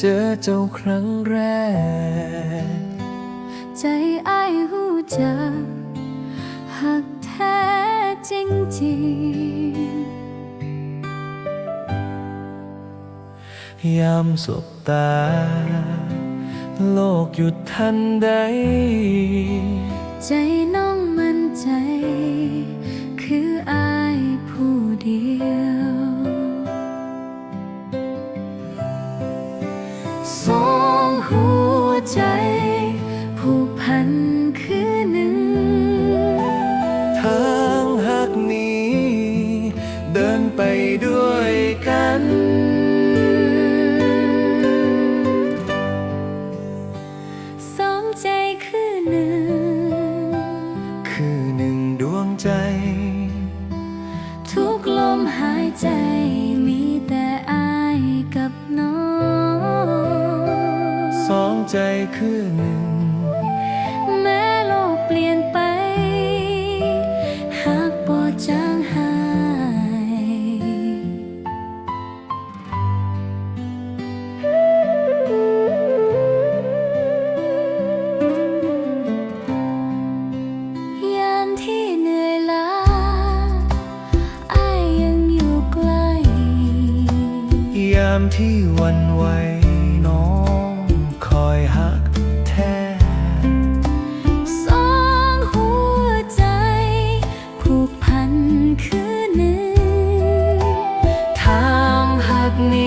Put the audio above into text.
เจอเจ้าครั้งแรก ใจไอ้หูจักหักแท้จริงจริงยามสบตา โลกหยุดทันใด ใจน้อง สองหัวใจ ใจคือหนึ่ง แม้โลกเปลี่ยนไป หากบ่จางหาย ยามที่เหนื่อยล้าอายยังอยู่ใกล้ ยามที่หวันไหวา